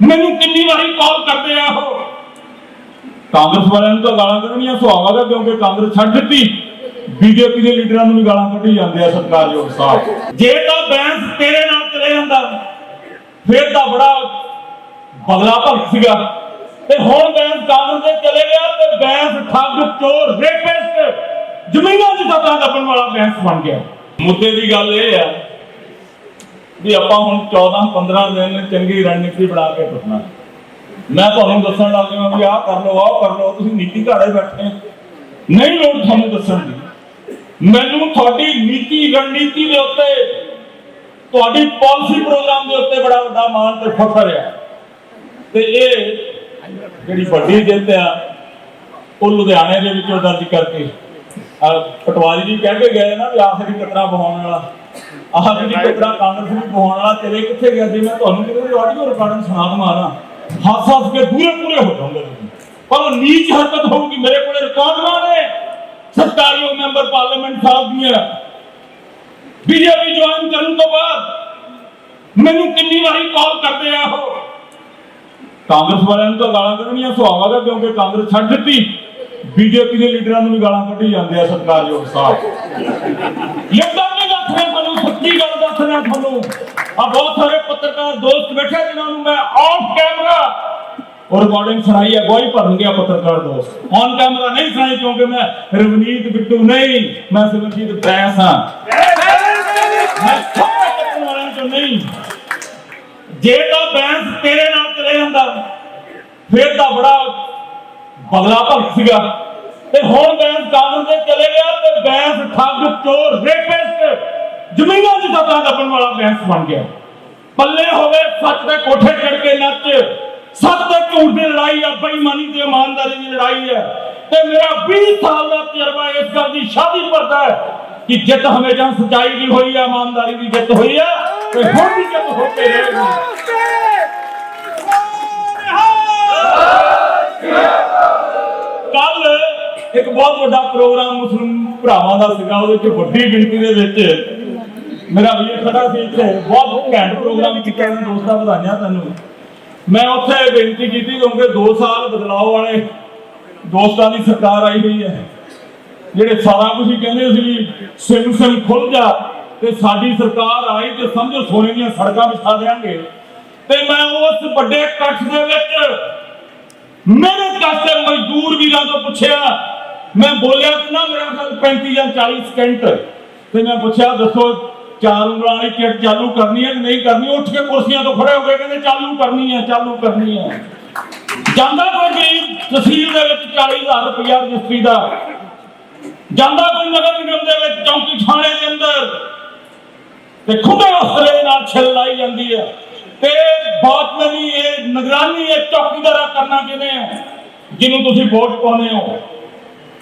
ਮੈਨੂੰ ਕਿੰਨੀ ਵਾਰੀ ਕਾਲ ਕਰਦੇ ਆ ਉਹ। ਕਾਂਗਰਸ ਵਾਲਿਆਂ ਨੂੰ ਤਾਂ ਗਾਲਾਂ ਕੱਢਣੀਆਂ ਸੁਹਾਵਾ ਦਾ ਕਿਉਂਕਿ ਕਾਂਗਰਸ ਛੱਡ ਦਿੱਤੀ। ਬੀਜੇਪੀ ਦੇ ਲੀਡਰਾਂ ਨੂੰ ਵੀ ਗਾਲਾਂ ਕੱਢੀ ਜਾਂਦੇ ਆ ਸਤਿਕਾਰਯੋਗ ਸਾਹਿਬ ਜੇ ਤਾਂ ਬੈਂਸ ਤੇਰੇ ਨਾਲ ਚਲੇ ਜਾਂਦਾ, ਫਿਰ ਤਾਂ ਬੜਾ ਬਗਲਾ ਭਗਤ ਸੀਗਾ। ਤੇ ਹੁਣ ਬੈਂਸ ਕਾਂਗਰਸ ਦੇ ਚਲੇ ਗਿਆ ਤੇ ਬੈਂਸ ਠੱਗ, ਚੋਰ ਰੇਪਿਸਟ ਜ਼ਮੀਨਾਂ ਚ ਸੱਤਾ ਦੱਬਣ ਵਾਲਾ ਬੈਂਸ ਬਣ ਗਿਆ। ਮੁੱਦੇ ਦੀ ਗੱਲ ਇਹ ਆ ਵੀ ਆਪਾਂ ਹੁਣ 14 15 ਦਿਨ ਚੰਗੀ ਰਣਨੀਤੀ ਬਣਾ ਕੇ ਟੁੱਟਣਾ ਮੈਂ ਤੁਹਾਨੂੰ ਦੱਸਣ ਲੱਗ ਗਿਆ ਵੀ ਆਹ ਕਰ ਲਓ, ਆਹ ਕਰ ਲਓ, ਤੁਸੀਂ ਨੀਤੀ ਘਾੜੇ ਬੈਠੇ ਨਹੀਂ ਲੋੜ ਤੁਹਾਨੂੰ ਦੱਸਣ ਦੀ। ਮੈਨੂੰ ਤੁਹਾਡੀ ਨੀਤੀ, ਰਣਨੀਤੀ ਦੇ ਉੱਤੇ, ਤੁਹਾਡੀ ਪਾਲਿਸੀ ਪ੍ਰੋਗਰਾਮ ਦੇ ਉੱਤੇ ਬੜਾ ਵੱਡਾ ਮਾਣ ਤੇ ਫਖਰ ਹੈ ਤੇ ਇਹ ਜਿਹੜੀ ਵੱਡੀ ਜਿੱਤ ਆ, ਉਹ ਲੁਧਿਆਣੇ ਦੇ ਵਿੱਚੋਂ ਦਰਜ ਕਰਕੇ ਪਟਵਾਰੀ ਜੀ ਕਹਿ ਕੇ ਗਏ ਨਾ ਵੀ ਆਖਰੀ ਕਤਰਾ ਬਹਾਉਣ ਵਾਲਾ। ਆਖਰੀ ਕਤਰਾ ਕਾਂਗਰਸ ਨੂੰ ਬਹਾਉਣ ਵਾਲਾ, ਤੇਰੇ ਕਿੱਥੇ ਗਿਆ ਸੀ ਮੈਂ ਤੁਹਾਨੂੰ ਕਿਤੇ ਆਡੀਓ ਰਿਕਾਰਡਿੰਗ ਸੁਣਾ ਦਵਾਂ ਹੱਸ ਹੱਸ ਕੇ ਪੂਰੇ ਪੂਰੇ ਹੋ ਜਾਓਗੇ ਪਰ ਉਹ ਨੀਚ ਹਰਕਤ ਹੋਊਗੀ, ਮੇਰੇ ਕੋਲੇ ਰਿਕਾਰਡਾਂ ਨੇ ਸਤਕਾਰਯੋਗ ਮੈਂਬਰ ਪਾਰਲੀਮੈਂਟ ਸਾਹਿਬ ਦੀਆਂ। ਬੀਜੇਪੀ ਜੁਆਇਨ ਕਰਨ ਤੋਂ ਬਾਅਦ ਮੈਨੂੰ ਕਿੰਨੀ ਵਾਰੀ ਕਾਲ ਕਰਦੇ ਆ ਉਹ। ਕਾਂਗਰਸ ਵਾਲਿਆਂ ਨੂੰ ਤਾਂ ਗਾਲਾਂ ਕੱਢਣੀਆਂ ਸੁਹਾਵਾ ਦਾ ਕਿਉਂਕਿ ਕਾਂਗਰਸ ਛੱਡ ਦਿੱਤੀ। ਬੀਜੇਪੀ ਦੇ ਲੀਡਰਾਂ ਨੂੰ ਵੀ ਗਾਲਾਂ ਕੱਢੀ ਜਾਂਦੇ ਆ ਸਤਿਕਾਰਯੋਗ ਸਾਹਿਬ। ਯੱਦਾਂ ਸੱਚੀ ਗੱਲ ਦੱਸ ਰਿਹਾ ਤੁਹਾਨੂੰ। ਆ ਬਹੁਤ ਸਾਰੇ ਪੱਤਰਕਾਰ ਦੋਸਤ ਬੈਠੇ ਜਿਨ੍ਹਾਂ ਨੂੰ ਮੈਂ ਆਫ ਕੈਮਰਾ ਉਹ ਰਿਕਾਰਡਿੰਗ ਸੁਣਾਈ ਹੈ ਗਵਾਹੀ ਭਰਨ ਗਿਆ ਪੱਤਰਕਾਰ ਦੋਸਤ। ਔਨ ਕੈਮਰਾ ਨਹੀਂ ਸੁਣਾਈ, ਕਿਉਂਕਿ ਮੈਂ ਰਵਨੀਤ ਬਿੱਟੂ ਨਹੀਂ, ਮੈਂ ਸਿਮਰਜੀਤ ਬੈਂਸ ਹਾਂ। ਮੈਂ ਸਾਰੇ ਕੱਟਣ ਚੋਂ ਨਹੀਂ। ਜੇ ਤਾਂ ਬੈਂਸ ਤੇਰੇ ਨਾਲ ਚਲੇ ਜਾਂਦਾ, ਫੇਰ ਤਾਂ ਬੜਾ ਬਗਲਾ ਭਗਤ ਸੀਗਾ। ਤੇ ਹੁਣ ਬੈਂਸ ਕਾਂਗਰਸ ਦੇ ਚਲੇ ਗਿਆ ਤੇ ਬੈਂਸ ਠੱਗ ਚੋਰ ਰੇਪਿਸਟ ਜ਼ਮੀਨਾਂ ਦੀ ਸੱਤਾ ਦੱਬਣ ਵਾਲਾ ਬੈਂਸ ਬਣ ਗਿਆ ਪੱਲੇ ਹੋਵੇ ਸੱਚ ਦੇ ਕੋਠੇ ਚੜ ਕੇ ਨੱਚ ਸੱਚ ਤੇ ਝੂਠ ਦੀ ਲੜਾਈ ਆ ਬੇਈਮਾਨੀ ਤੇ ਇਮਾਨਦਾਰੀ ਦੀ ਲੜਾਈ ਹੈ ਤੇ ਮੇਰਾ 20 ਸਾਲ ਦਾ ਤਜਰਬਾ ਇਸ ਗੱਲ ਦੀ ਸ਼ਾਦੀ ਭਰਦਾ ਹੈ ਕਿ ਜਿੱਤ ਹਮੇਸ਼ਾ ਸਚਾਈ ਦੀ ਹੋਈ ਹੈ ਇਮਾਨਦਾਰੀ ਦੀ ਜਿੱਤ ਹੋਈ ਹੈ ਤੇ ਹੁਣ ਵੀ ਜਿੱਤ ਹੋ ਕੇ ਰਹੇਗੀ ਕੱਲ ਇੱਕ ਬਹੁਤ ਵੱਡਾ ਪ੍ਰੋਗਰਾਮ ਮੁਸਲਿਮ ਭਰਾਵਾਂ ਦਾ ਸੀਗਾ ਉਹਦੇ ਵਿੱਚ ਵੱਡੀ ਗਿਣਤੀ ਦੇ ਵਿੱਚ ਮੇਰਾ ਵੀਰ ਖੜਾ ਸੀ ਇੱਥੇ ਬਹੁਤ ਘੈਂਟ ਪ੍ਰੋਗਰਾਮ ਕੀਤਾ ਮੈਂ ਦੋਸਤਾਂ ਵਧਾਈਆਂ ਤੈਨੂੰ। ਮੈਂ ਉੱਥੇ ਬੇਨਤੀ ਕੀਤੀ ਕਿਉਂਕਿ 2 ਸਾਲ ਬਦਲਾਅ ਵਾਲੇ ਦੋਸਤਾਂ ਦੀ ਸਰਕਾਰ ਆਈ ਹੋਈ ਹੈ। ਜਿਹੜੇ ਸਾਰਾ ਕੁਝ ਹੀ ਕਹਿੰਦੇ ਸੀ ਵੀ ਸਿਮ ਸਿਮ ਖੁੱਲ ਜਾ ਤੇ ਸਾਡੀ ਸਰਕਾਰ ਆਈ ਤੇ ਸਮਝੋ ਸੋਨੇ ਦੀਆਂ ਸੜਕਾਂ ਵਿਛਾ ਦੇਾਂਗੇ ਤੇ ਮੈਂ ਉਸ ਵੱਡੇ ਇਕੱਠ ਦੇ ਵਿੱਚ ਮਿਹਨਤ ਕਰਦੇ ਮਜ਼ਦੂਰ ਵੀਰਾਂ ਤੋਂ ਪੁੱਛਿਆ। ਮੈਂ ਬੋਲਿਆ ਕਿ ਨਾ ਮੇਰਾ ਖਿਆਲ 35 ਜਾਂ 40 ਸਕਿੰਟ ਤੇ ਮੈਂ ਪੁੱਛਿਆ ਦੱਸੋ ਚਾਲੂ ਵਾਲੀ ਕਿਟ ਚਾਲੂ ਕਰਨੀ ਹੈ ਕਿ ਨਹੀਂ ਕਰਨੀ, ਉੱਠ ਕੇ ਕੁਰਸੀਆਂ ਤੋਂ ਖੜੇ ਹੋ ਗਏ ਕਹਿੰਦੇ, ਚਾਲੂ ਕਰਨੀ ਹੈ, ਚਾਲੂ ਕਰਨੀ ਹੈ। ਜਾਂਦਾ ਕੋਈ ਗਰੀਬ ਤਹਿਸੀਲ ਦੇ ਵਿੱਚ 40000 ਰੁਪਇਆ ਰਜਿਸਟਰੀ ਦਾ। ਜਾਂਦਾ ਕੋਈ ਨਗਰ ਨਿਗਮ ਦੇ ਵਿੱਚ ਚੌਂਕੀ ਥਾਣੇ ਦੇ ਅੰਦਰ। ਤੇ ਖੁੱਡੇ ਹਸਲੇ ਨਾਲ ਛਿੱਲ ਲਾਈ ਜਾਂਦੀ ਹੈ। ਤੇ ਬਹੁਤ ਬਾਤਮਨੀ ਇਹ ਨਿਗਰਾਨੀ, ਇਹ ਚੌਕੀਦਾਰਾ ਕਰਨਾ ਕਿਵੇਂ ਹੈ? ਜਿਹਨੂੰ ਤੁਸੀਂ ਵੋਟ ਪਾਉਂਦੇ ਹੋ।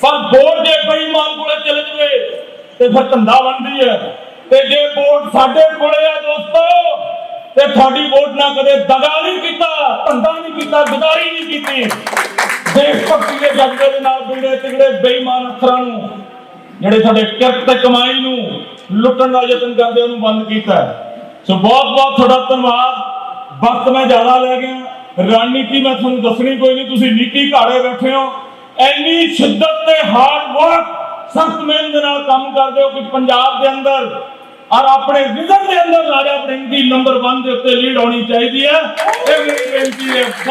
ਪਰ ਵੋਟ ਜੇ ਬੇਈਮਾਨ ਕੋਲੇ ਚਲੇ ਜਵੇ, ਤੇ ਫਿਰ ਧੰਦਾ ਬਣਦੀ ਹੈ। ਤੇ ਜੇ ਵੋਟ ਸਾਡੇ ਕੋਲੇ ਆ ਦੋਸਤੋ, ਤੇ ਤੁਹਾਡੀ ਵੋਟ ਨਾਲ ਕਦੇ ਦਗਾ ਨਹੀਂ ਕੀਤਾ, ਧੰਦਾ ਨਹੀਂ ਕੀਤਾ ਗਦਾਰੀ ਨਹੀਂ ਕੀਤੀ। ਦੇਸ਼ ਭਗਤੀ ਦੇ ਜਜ਼ਬੇ ਦੇ ਨਾਲ ਬਿਗੜੇ ਤਿਗੜੇ ਬੇਈਮਾਨ ਅਫਸਰਾਂ ਨੂੰ, ਜਿਹੜੇ ਸਾਡੇ ਕਿਰਤ ਤੇ ਕਮਾਈ ਨੂੰ ਲੁੱਟਣ ਦਾ ਯਤਨ ਕਰਦੇ, ਉਹਨੂੰ ਬੰਦ ਕੀਤਾ ਸੋ ਬਹੁਤ ਬਹੁਤ ਤੁਹਾਡਾ ਧੰਨਵਾਦ। ਵਕਤ ਮੈਂ ਜ਼ਿਆਦਾ ਲੈ ਗਿਆ। ਰਣਨੀਤੀ ਮੈਂ ਤੁਹਾਨੂੰ ਦੱਸਣੀ ਕੋਈ ਨਹੀਂ, ਤੁਸੀਂ ਨੀਤੀ ਘਾੜੇ ਬੈਠੇ ਹੋ। ਐਨੀ ਸ਼ਿੱਦਤ ਤੇ ਹਾਰਡ ਵਰਕ ਸਖਤ ਮਿਹਨਤ ਦੇ ਨਾਲ ਕੰਮ ਕਰਦੇ ਹੋ ਕਿ ਪੰਜਾਬ ਦੇ ਅੰਦਰ ਔਰ ਆਪਣੇ ਵਿਜ਼ਨ ਦੇ ਅੰਦਰ ਰਾਜਾ ਬ੍ਰਿੰਗ ਦੀ ਨੰਬਰ 1 ਦੇ ਉੱਤੇ ਲੀਡ ਹੋਣੀ ਚਾਹੀਦੀ ਹੈ। ਇਹ ਮੇਰੀ ਬੇਨਤੀ ਹੈ।